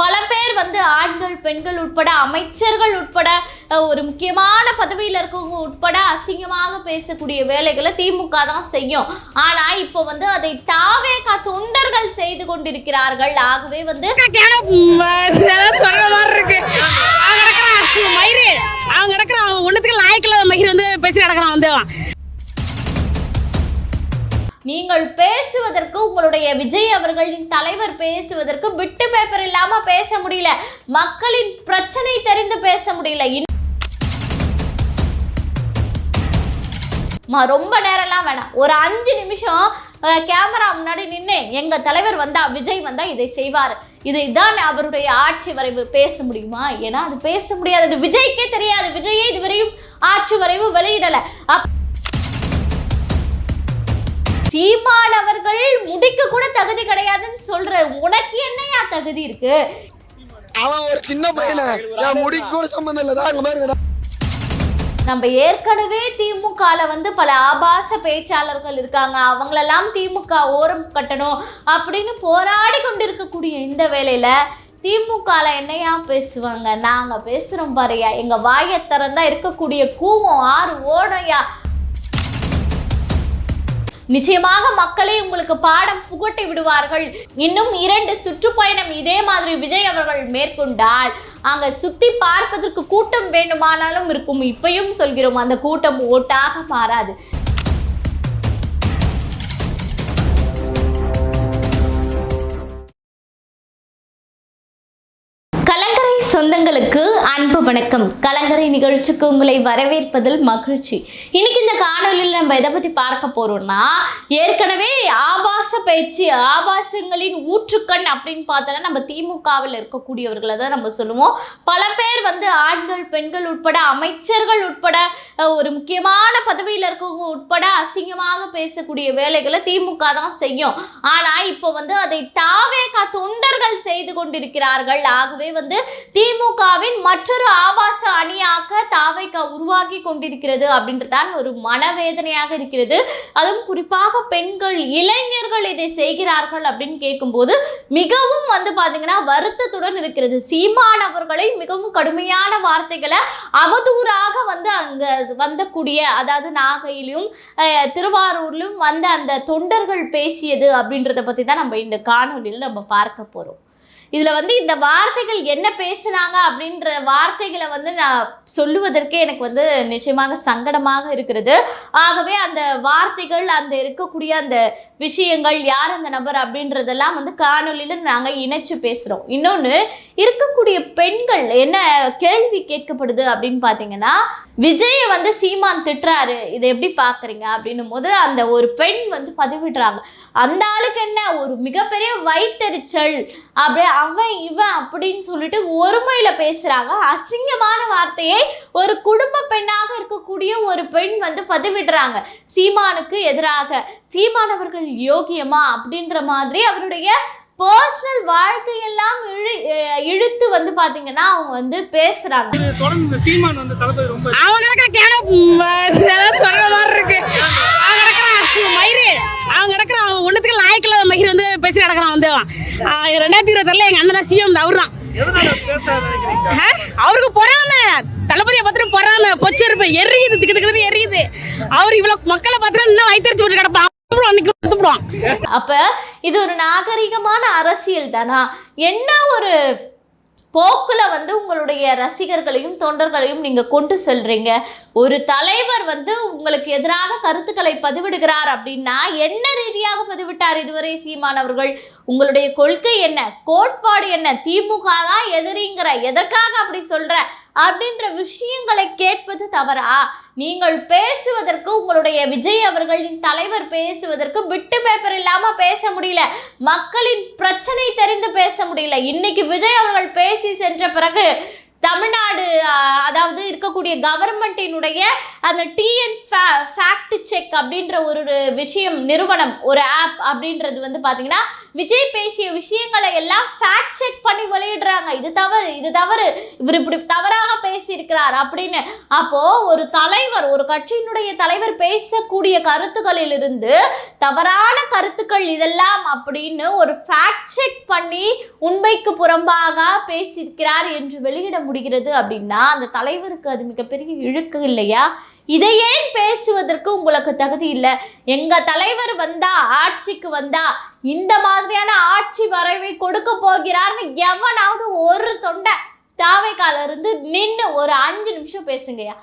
பல பேர் வந்து ஆண்கள் பெண்கள் உட்பட அமைச்சர்கள் உட்பட ஒரு முக்கியமான பதவியில் இருக்கவங்க உட்பட அசிங்கமாக பேசக்கூடிய வேலைகளை திமுக தான் செய்யும். ஆனால் இப்போ வந்து அதை தாவேகா தொண்டர்கள் செய்து கொண்டிருக்கிறார்கள். ஆகவே வந்து அவங்க நடக்கிற அவங்க ஒன்றுத்துக்கு லாய்க்கில் மயிர் வந்து பேசி நடக்கிறான் வந்து நீங்கள் பேசுவதற்கு உங்களுடைய விஜய் அவர்களின் தலைவர் பேசுவதற்கு விட்டு பேப்பர் இல்லாம பேச முடியல. மக்களின் பிரச்சனை தெரிந்து பேச முடியல. இன்- ரொம்ப நேரம்லாம் வேணாம். ஒரு அஞ்சு நிமிஷம் அஹ், கேமரா முன்னாடி நின்று எங்க தலைவர் வந்தா விஜய் வந்தா இதை செய்வார். இது அவருடைய ஆட்சி வரைவு பேச முடியுமா? ஏன்னா அது பேச முடியாது. அது விஜய்க்கே தெரியாது. விஜயே இதுவரையும் ஆட்சி வரைவு வெளியிடல. அப் சீமான் அவர்கள் முடிக்க கூட தகுதி கிடையாதுன்னு சொல்ற உனக்கு என்னையா தகுதி இருக்கு? அவன் ஒரு சின்ன பையனை. முடிக்கு கூட சம்மந்தம் இல்லடா அங்க பாருங்கடா நம்ம ஏற்கனவே திமுகல வந்து பல ஆபாச பேச்சாளர்கள் இருக்காங்க. அவங்களெல்லாம் திமுக ஓரம் கட்டணும் அப்படின்னு போராடி கொண்டிருக்கக்கூடிய இந்த வேளையில திமுகல என்னையா பேசுவாங்க? நாங்க பேசுறோம் பாருயா எங்க வாயை திறந்தா இருக்கக்கூடிய கூவம் ஆறு ஓடையா நிச்சயமாக மக்களே உங்களுக்கு பாடம் புகட்டி விடுவார்கள். இன்னும் இரண்டு சுற்றுப்பயணம் இதே மாதிரி விஜய் அவர்கள் மேற்கொண்டால் அங்க சுத்தி பார்ப்பதற்கு கூட்டம் வேண்டுமானாலும் இருக்கும். இப்பயும் சொல்கிறோம் அந்த கூட்டம் ஓட்டாக மாறாது. சொந்தங்களுக்கு வணக்கம். கலங்கரை நிகழ்ச்சிக்கு உங்களை வரவேற்பதில் மகிழ்ச்சி. இன்னைக்கு இந்த காணொலியில் நம்ம எதை பற்றி பார்க்க போறோம்னா ஏற்கனவே ஆபாச பயிற்சி ஆபாசங்களின் ஊற்றுக்கண் அப்படின்னு பார்த்தோன்னா நம்ம திமுகவில் இருக்கக்கூடியவர்களை தான் நம்ம சொல்லுவோம். பல பேர் வந்து ஆண்கள் பெண்கள் உட்பட அமைச்சர்கள் உட்பட ஒரு முக்கியமான பதவியில் இருக்கவங்க உட்பட அசிங்கமாக பேசக்கூடிய வேலைகளை திமுக தான் செய்யும். ஆனா இப்போ வந்து அதை தாவே காத்தோன்னு செய்து கொண்டிருக்கிறார்கள். ஆகவே வந்து திமுகவின் மற்றொரு ஆபாச அணியாக தாவேகா உருவாகி கொண்டிருக்கிறது அப்படின்றதான் ஒரு மனவேதனையாக இருக்கிறது. அதுவும் குறிப்பாக பெண்கள் இளைஞர்கள் இதை செய்கிறார்கள் அப்படின்னு கேட்கும்போது மிகவும் வந்து பார்த்தீங்கன்னா வருத்தத்துடன் இருக்கிறது. சீமான் அவர்களை மிகவும் கடுமையான வார்த்தைகளை அவதூறாக வந்து அங்க வந்தக்கூடிய அதாவது நாகையிலும் அஹ், வந்த அந்த தொண்டர்கள் பேசியது அப்படின்றத பத்தி தான் நம்ம இந்த காணொலியில் நம்ம பார்க்க போறோம். இதில் வந்து இந்த வார்த்தைகள் என்ன பேசுனாங்க அப்படின்ற வார்த்தைகளை வந்து நான் சொல்லுவதற்கே எனக்கு வந்து நிச்சயமாக சங்கடமாக இருக்கிறது. ஆகவே அந்த வார்த்தைகள் அந்த இருக்கக்கூடிய அந்த விஷயங்கள் யார் அந்த நபர் அப்படின்றதெல்லாம் வந்து காணொலியில நாங்கள் இணைச்சு பேசுகிறோம் இன்னொன்று இருக்கக்கூடிய பெண்கள் என்ன கேள்வி கேட்கப்படுது அப்படின்னு பார்த்தீங்கன்னா விஜயை வந்து சீமான் திட்டுறாரு இதை எப்படி பார்க்குறீங்க அப்படின்னும் போது அந்த ஒரு பெண் வந்து பதிவிடுறாங்க. அந்த ஆளுக்கு என்ன? ஒரு மிகப்பெரிய வயிற்றெரிச்சல் அப்படியே அவன் இவன் அப்படின்னு சொல்லிட்டு ஒருமையில பேசுறாங்க. அசிங்கமான வார்த்தையை ஒரு குடும்ப பெண்ணாக இருக்கக்கூடிய ஒரு பெண் வந்து பதிவிடுறாங்க. சீமானுக்கு எதிராக. சீமான் அவர்கள் யோகியமா அப்படின்ற மாதிரி அவருடைய பர்சனல் வாழ்க்கையெல்லாம் இழு இழுத்து வந்து பாத்தீங்கன்னா அவங்க வந்து பேசுறாங்க. தொடர்ந்து இந்த சீமான் வந்து தளபதி ரொம்ப அவன் கிடக்குறான் கேன சொல்ற மாதிரி இருக்கு. அவன் கிடக்குறான் மயிறு அவன் கிடக்குறான் ஒண்ணுத்துக்கு லாய்க்கில் மயிர் வந்து பேசி கிடக்குறான் வந்து ரெண்டாயிரத்தி இருபத்தாறுல எங்க அண்ணன் தான் சிஎம் அவர் தான் அவருக்கு பொறாம. தளபதியை பார்த்துட்டு பொறாம. பொச்சிருப்பு எரியுது திக்கு திக்கு எரியுது. அவர் இவ்வளவு மக்களை பார்த்துட்டு இன்னும் வயிற்றுச்சு விட்டு கிடப்பான். அப்ப இது ஒரு நாகரிகமான அரசியல் தானா? என்ன ஒரு போக்கில் வந்து உங்களுடைய ரசிகர்களையும் தொண்டர்களையும் நீங்கள் கொண்டு செல்றீங்க. ஒரு தலைவர் வந்து உங்களுக்கு எதிராக கருத்துக்களை பதிவிடுகிறார் அப்படின்னா என்ன ரீதியாக பதிவிட்டார் இதுவரை சீமான் அவர்கள்? உங்களுடைய கொள்கை என்ன? கோட்பாடு என்ன? திமுக தான் எதிரிங்கிற? எதற்காக அப்படி சொல்கிற அப்படின்ற விஷயங்களை கேட்பது தவறா? நீங்கள் பேசுவதற்கு உங்களுடைய விஜய் அவர்களின் தலைவர் பேசுவதற்கு விட்டு பேப்பர் இல்லாமல் பேச முடியல. மக்களின் பிரச்சனை தெரிந்து பேச முடியல. இன்னைக்கு விஜய் அவர்கள் பேசி சென்ற பிறகு தமிழ்நாடு அதாவது இருக்கக்கூடிய கவர்மெண்ட்டினுடைய அந்த டிஎன் ஃபேக்ட் செக் அப்படின்ற ஒரு ஒரு விஷயம் நிறுவனம் ஒரு ஆப் அப்படின்றது வந்து பார்த்தீங்கன்னா விஜய் பேசிய விஷயங்களை எல்லாம் ஃபேக்ட் செக் பண்ணி வெளியிடுறாங்க. இது தவறு இது தவறு. இவர் இப்படி தவறாக பேசியிருக்கிறார் அப்படின்னு. அப்போது ஒரு தலைவர் ஒரு கட்சியினுடைய தலைவர் பேசக்கூடிய கருத்துக்களிலிருந்து தவறான கருத்துக்கள் இதெல்லாம் அப்படின்னு ஒரு ஃபேக்ட் செக் பண்ணி உண்மைக்கு புறம்பாக பேசியிருக்கிறார் என்று வெளியிட முடிகிறது அப்படின்னா அந்த தலைவருக்கு அது மிகப்பெரிய இழுக்கு இல்லையா? இதை ஏன் பேசுவதற்கு உங்களுக்கு தகுதி இல்லை? எங்க தலைவர் வந்தா ஆட்சிக்கு வந்தா இந்த மாதிரியான ஆட்சி வரைவை கொடுக்க போகிறார்னு எவனாவது ஒரு தொண்டை தாவைக்கால இருந்து நின்று ஒரு அஞ்சு நிமிஷம் பேசுங்கய்யா.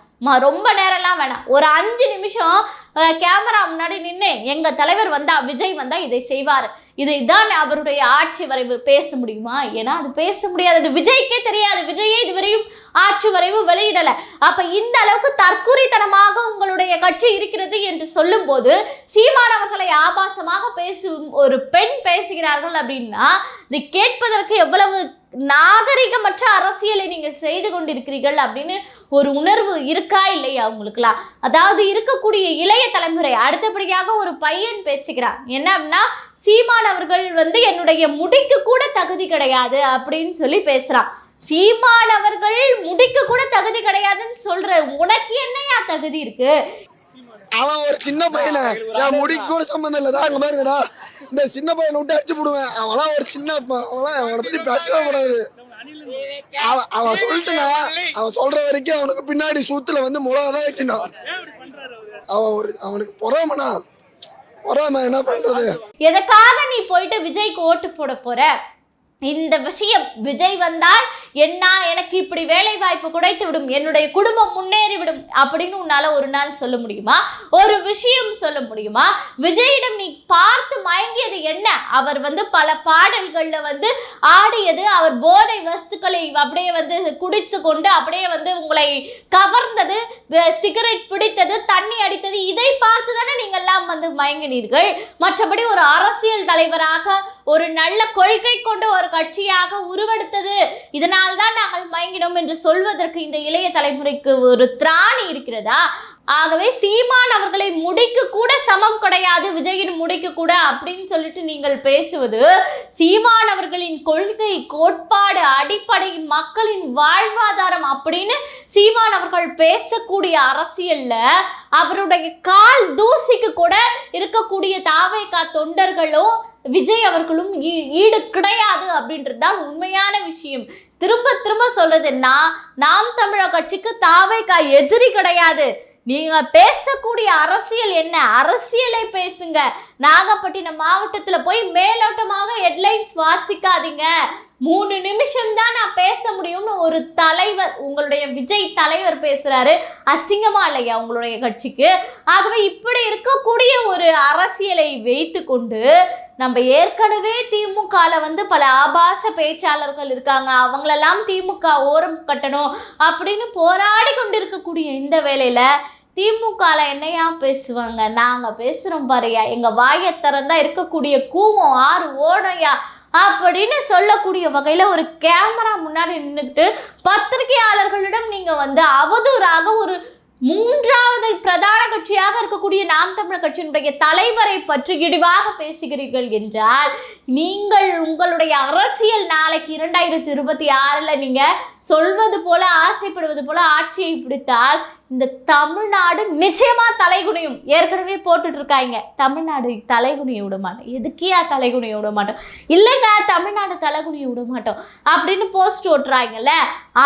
ரொம்ப நேரம்லாம் வேணாம். ஒரு அஞ்சு நிமிஷம் கேமரா முன்னாடி நின்று எங்கள் தலைவர் வந்தால் விஜய் வந்தால் இதை செய்வார். இதை தான் அவருடைய ஆட்சி வரைவு பேச முடியுமா? ஏன்னா அது பேச முடியாது. அது விஜய்க்கே தெரியாது. விஜயே இதுவரையும் ஆட்சி வரைவு வெளியிடலை. அப்போ இந்த அளவுக்கு தற்குறித்தனமாக உங்களுடைய கட்சி இருக்கிறது என்று சொல்லும்போது சீமான் அவர்களை ஆபாசமாக பேசும் ஒரு பெண் பேசுகிறார்கள் அப்படின்னா இது கேட்பதற்கு எவ்வளவு நாகரிகமற்ற அரசியலை நீங்கள் செய்து கொண்டிருக்கிறீர்கள் அப்படின்னு ஒரு உணர்வு இருக்கா இல்லையா உங்களுக்குலாம்? அதாவது இருக்கக்கூடிய இளைய தலைமுறை அடுத்தபடியாக ஒரு பையன் பேசுகிறான். என்ன அப்படின்னா சீமான் அவர்கள் வந்து என்னுடைய முடிக்கு கூட தகுதி கிடையாது அப்படின்னு சொல்லி பேசுகிறான் சீமான் அவர்கள் முடிக்கு கூட தகுதி கிடையாதுன்னு சொல்ற உனக்கு என்னையா தகுதி இருக்கு? அவன் ஒரு சின்ன பையனை. என் முடிக்கு கூட சம்மந்தம் இல்லடா அங்க பாருங்கடா இந்த சின்ன பையனை விட்டு அடிச்சு போடுவேன். அவன்லாம் ஒரு சின்ன அவன்லாம் அவனை பத்தி பேசவே கூடாது. அவன் அவன் சொல்லிட்டுனா அவன் சொல்ற வரைக்கும் அவனுக்கு பின்னாடி சூத்துல வந்து மிளகா தான் வைக்கணும். அவன் ஒரு அவனுக்கு பொறாமனா பொறாம என்ன பண்றது? எதுக்காக நீ போயிட்டு விஜய்க்கு ஓட்டு போட போற? இந்த விஷயம் விஜய் வந்தால் என்ன எனக்கு இப்படி வேலை வாய்ப்பு கிடைத்து விடும் என்னுடைய குடும்பம் முன்னேறி விடும் அப்படின்னு உன்னால ஒரு நாள் சொல்ல முடியுமா? ஒரு விஷயம் சொல்ல முடியுமா? விஜயிடம் நீ பார்த்து மயங்கியது என்ன? அவர் வந்து பல பாடல்கள்ல வந்து ஆடியது அவர் போதை வஸ்துக்களை அப்படியே வந்து குடிச்சு கொண்டு அப்படியே வந்து உங்களை கவர்ந்தது சிகரெட் பிடித்தது தண்ணி அடித்தது இதை பார்த்து தானே நீங்கள் எல்லாம் வந்து மயங்கினீர்கள். மற்றபடி ஒரு அரசியல் தலைவராக ஒரு நல்ல கொள்கை கொண்டு ஒரு கட்சியாக உருவெடுத்தது. இதனால் தான் நாங்கள் மயங்கிடும் என்று சொல்வதற்கு இந்த இளைய தலைமுறைக்கு ஒரு திராணி இருக்கிறதா? ஆகவே சீமான் அவர்களை முடிக்கு கூட சமம் கிடையாது விஜயின் முடிக்கு கூட அப்படின்னு சொல்லிட்டு நீங்கள் பேசுவது சீமான் அவர்களின் கொள்கை கோட்பாடு அடிப்படை மக்களின் வாழ்வாதாரம் அப்படின்னு சீமான் அவர்கள் பேசக்கூடிய அரசியல்ல அவருடைய கால் தூசிக்கு கூட இருக்கக்கூடிய தாவேகா தொண்டர்களும் விஜய் அவர்களும் ஈ- ஈடு கிடையாது அப்படின்றது தான் உண்மையான விஷயம். திரும்ப திரும்ப சொல்றதுன்னா நாம் தமிழர் கட்சிக்கு தாவைக்கா எதிரி கிடையாது. நீங்க பேசக்கூடிய அரசியல் என்ன? அரசியலை பேசுங்க. நாகப்பட்டினம் மாவட்டத்தில் போய் மேலோட்டமாக ஹெட்லைன்ஸ் வாசிக்காதீங்க. மூணு நிமிஷம் தான் நான் பேச முடியும்னு ஒரு தலைவர் உங்களுடைய விஜய் தலைவர் பேசுறாரு. அசிங்கமா இல்லையா உங்களுடைய கட்சிக்கு? ஆகவே இப்படி இருக்கக்கூடிய ஒரு அரசியலை வைத்து கொண்டு நம்ம ஏற்கனவே திமுகவில் வந்து பல ஆபாச பேச்சாளர்கள் இருக்காங்க. அவங்களெல்லாம் திமுக ஓரம் கட்டணும் அப்படின்னு போராடி கொண்டிருக்கக்கூடிய இந்த வேலையில் திமுகவில் என்னையா பேசுவாங்க? நாங்கள் பேசுகிறோம் பாருயா. எங்கள் வாயை திறந்தா இருக்கக்கூடிய கூவம் ஆறு ஓடையா அப்படின்னு சொல்லக்கூடிய வகையில் ஒரு கேமரா முன்னாடி நின்றுக்கிட்டு பத்திரிகையாளர்களிடம் நீங்கள் வந்து அவதூறாக ஒரு மூன்றாவது பிரதான கட்சியாக இருக்கக்கூடிய நாம் தமிழர் கட்சியினுடைய தலைவரை பற்றி இடிவாக பேசுகிறீர்கள் என்றால் நீங்கள் உங்களுடைய அரசியல் நாளைக்கு இரண்டாயிரத்தி இருபத்தி ஆறில் நீங்கள் சொல்வது போல ஆசைப்படுவது போல ஆட்சியை பிடித்தால் இந்த தமிழ்நாடு நிச்சயமா தலைகுனியும். ஏற்கனவே போட்டுட்டு இருக்காங்க தமிழ்நாடு தலைகுனிய விட மாட்டோம். எதுக்கியா தலைகுனிய விட மாட்டோம்? இல்லைங்க தமிழ்நாடு தலைகுனிய விட மாட்டோம். அப்படின்னு போஸ்ட் ஓட்டுறாங்கல்ல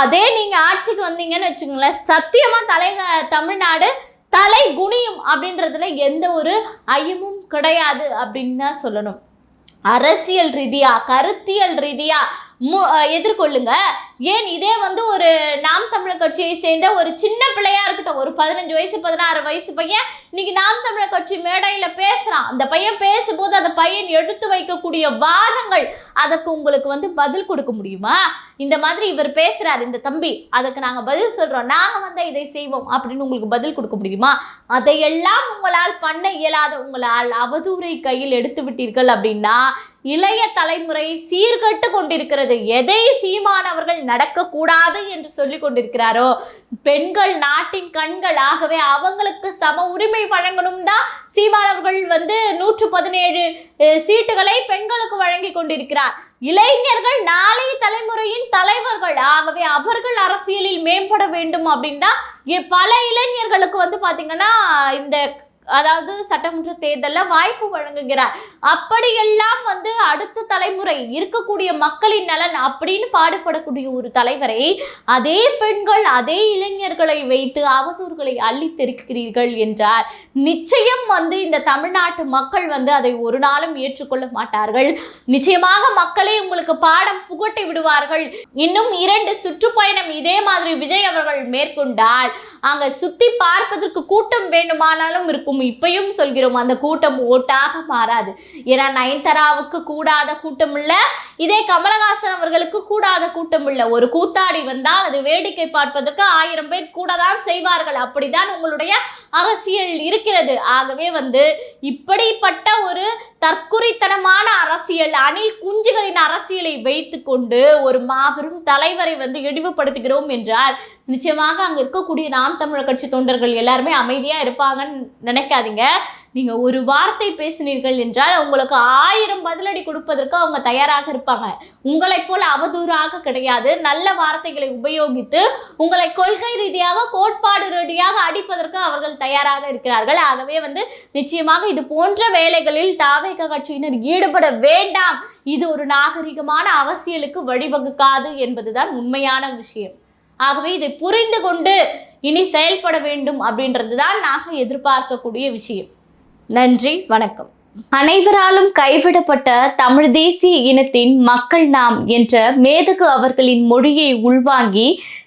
அதே நீங்க ஆட்சிக்கு வந்தீங்கன்னு வச்சுக்கோங்களேன் சத்தியமா தலை தமிழ்நாடு தலை குனியும் அப்படின்றதுல எந்த ஒரு ஐயமும் கிடையாது அப்படின்னு தான் சொல்லணும். அரசியல் ரீதியா கருத்தியல் ரீதியா எதிர்கொள்ளுங்க. ஏன் இதே வந்து ஒரு நாம் தமிழர் கட்சியை சேர்ந்த ஒரு சின்ன பிள்ளையா இருக்கட்டும் ஒரு பதினஞ்சு வயசு பதினாறு வயசு பையன் இன்னைக்கு நாம் தமிழர் கட்சி மேடையில பேசுறான். அந்த பையன் பேசும்போது அந்த பையன் எடுத்து வைக்கக்கூடிய வாதங்கள் அதற்கு உங்களுக்கு வந்து பதில் கொடுக்க முடியுமா? இந்த மாதிரி இவர் பேசுறாரு இந்த தம்பி அதுக்கு நாங்க பதில் சொல்றோம். நாங்க வந்து இதை செய்வோம் அப்படின்னு உங்களுக்கு பதில் கொடுக்க முடியுமா? அதையெல்லாம் உங்களால் பண்ண இயலாத உங்களால் அவதூறை கையில் எடுத்து விட்டீர்கள் அப்படின்னா இளைய தலைமுறை சீர்கட்டு கொண்டிருக்கிறது. எதை சீமான் அவர்கள் நடக்கக்கூடாது என்று சொல்லி கொண்டிருக்கிறாரோ பெண்கள் நாட்டின் கண்கள் ஆகவே அவங்களுக்கு சம உரிமை வழங்கணும் தான் சீமான் அவர்கள் வந்து நூற்று பதினேழு சீட்டுகளை பெண்களுக்கு வழங்கி கொண்டிருக்கிறார். இளைஞர்கள் நாளைய தலைமுறையின் தலைவர்கள் ஆகவே அவர்கள் அரசியலில் மேம்பட வேண்டும் அப்படின்னா இ- பல இளைஞர்களுக்கு வந்து பார்த்தீங்கன்னா இந்த அதாவது சட்டமன்ற தேர்தலில் வாய்ப்பு வழங்குகிறார். அப்படியெல்லாம் வந்து அடுத்த தலைமுறை இருக்கக்கூடிய மக்களின் நலன் அப்படின்னு பாடுபடக்கூடிய ஒரு தலைவரை அதே பெண்கள் அதே இளைஞர்களை வைத்து அவதூறுகளை அள்ளி தெரிக்கிறீர்கள் என்றார் நிச்சயம் வந்து இந்த தமிழ்நாட்டு மக்கள் வந்து அதை ஒரு நாளும் ஏற்றுக்கொள்ள மாட்டார்கள். நிச்சயமாக மக்களே உங்களுக்கு பாடம் புகட்டி விடுவார்கள். இன்னும் இரண்டு சுற்றுப்பயணம் இதே மாதிரி விஜய் அவர்கள் மேற்கொண்டால் அங்கே சுற்றி பார்ப்பதற்கு கூட்டம் வேண்டுமானாலும் இருக்கும். இப்பையும் சொல்கிறோம் அந்த கூட்டம் ஓட்டாக மாறாது. ஏன்னா நயன்தாராவுக்கு கூடாத கூட்டம் இல்லை இதே கமலஹாசன் அவர்களுக்கு கூடாத கூட்டம் இல்லை ஒரு கூத்தாடி வந்தால் அது வேடிக்கை பார்ப்பதற்கு ஆயிரம் பேர் கூட தான் செய்வார்கள். அப்படிதான் உங்களுடைய அரசியல் இருக்கிறது. ஆகவே வந்து இப்படிப்பட்ட ஒரு தற்குறித்தனமான அரசியல் அணில் குஞ்சுகளின் அரசியலை வைத்துக்கொண்டு ஒரு மாபெரும் தலைவரை வந்து இழிவுபடுத்துகிறோம் என்றால் நிச்சயமாக அங்கே இருக்கக்கூடிய நாம் தமிழர் கட்சி தொண்டர்கள் எல்லாருமே அமைதியாக இருப்பாங்கன்னு நினைக்காதீங்க. நீங்கள் ஒரு வார்த்தை பேசினீர்கள் என்றால் உங்களுக்கு ஆயிரம் பதிலடி கொடுப்பதற்கு அவங்க தயாராக இருப்பாங்க. உங்களைப் போல் அவதூறாக கிடையாது. நல்ல வார்த்தைகளை உபயோகித்து உங்களை கொள்கை ரீதியாக கோட்பாடு ரீதியாக அடிப்பதற்கு அவர்கள் தயாராக இருக்கிறார்கள். ஆகவே வந்து நிச்சயமாக இது போன்ற வேலைகளில் தாவேக கட்சியினர் ஈடுபட வேண்டாம். இது ஒரு நாகரிகமான அரசியலுக்கு வழிவகுக்காது என்பதுதான் உண்மையான விஷயம். ஆகவே இதை புரிந்து கொண்டு இனி செயல்பட வேண்டும் அப்படின்றது தான் நாங்கள் எதிர்பார்க்கக்கூடிய விஷயம். நன்றி வணக்கம். அனைவராலும் கைவிடப்பட்ட தமிழ் தேசிய இனத்தின் மக்கள் நாம் என்ற மேதகு அவர்களின் மொழியை உள்வாங்கி